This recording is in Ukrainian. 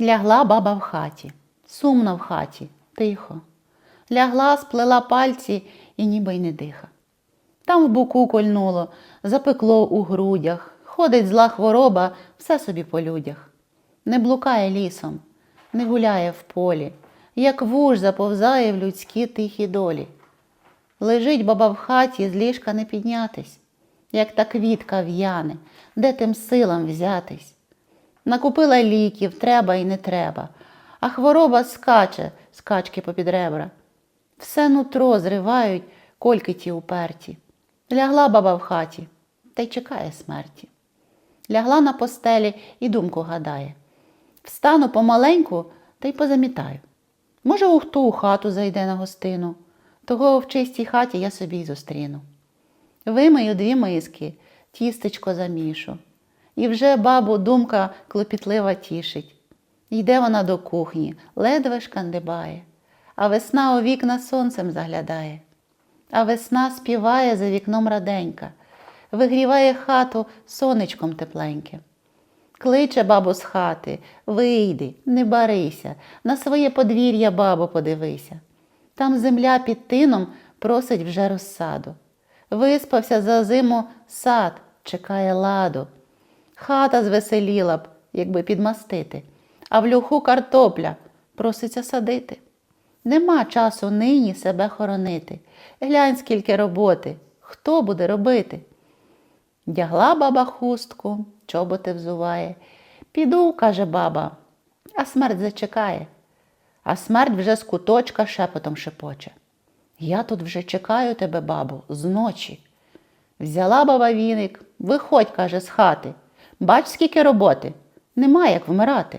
Лягла баба в хаті, сумно в хаті, тихо. Лягла, сплела пальці і ніби й не диха. Там в боку кольнуло, запекло у грудях, ходить зла хвороба, все собі по людях. Не блукає лісом, не гуляє в полі, як вуж заповзає в людські тихі долі. Лежить баба в хаті, з ліжка не піднятись, як та квітка в'яне, де тим силам взятись. Накупила ліків, треба і не треба, а хвороба скаче, скачки попід ребра. Все нутро зривають кольки ті уперті. Лягла баба в хаті та й чекає смерті. Лягла на постелі і думку гадає. Встану помаленьку та й позамітаю. Може, у хто у хату зайде на гостину, того в чистій хаті я собі й зустріну. Вимию дві миски, тістечко замішу. І вже бабу думка клопітлива тішить. Йде вона до кухні, ледве шкандибає, а весна у вікна сонцем заглядає. А весна співає за вікном раденька, вигріває хату сонечком тепленьким. Кличе бабу з хати, вийди, не барися, на своє подвір'я, бабо, подивися. Там земля під тином просить вже розсаду. Виспався за зиму сад, чекає ладу. Хата звеселіла б, якби підмастити, а в люху картопля проситься садити. Нема часу нині себе хоронити. Глянь, скільки роботи, хто буде робити? Дягла баба хустку, чоботи взуває. Піду, каже баба, а смерть зачекає. А смерть вже з куточка шепотом шепоче. Я тут вже чекаю тебе, бабу, зночі. Взяла баба віник, виходь, каже, з хати. Бач, скільки роботи, нема як вмирати.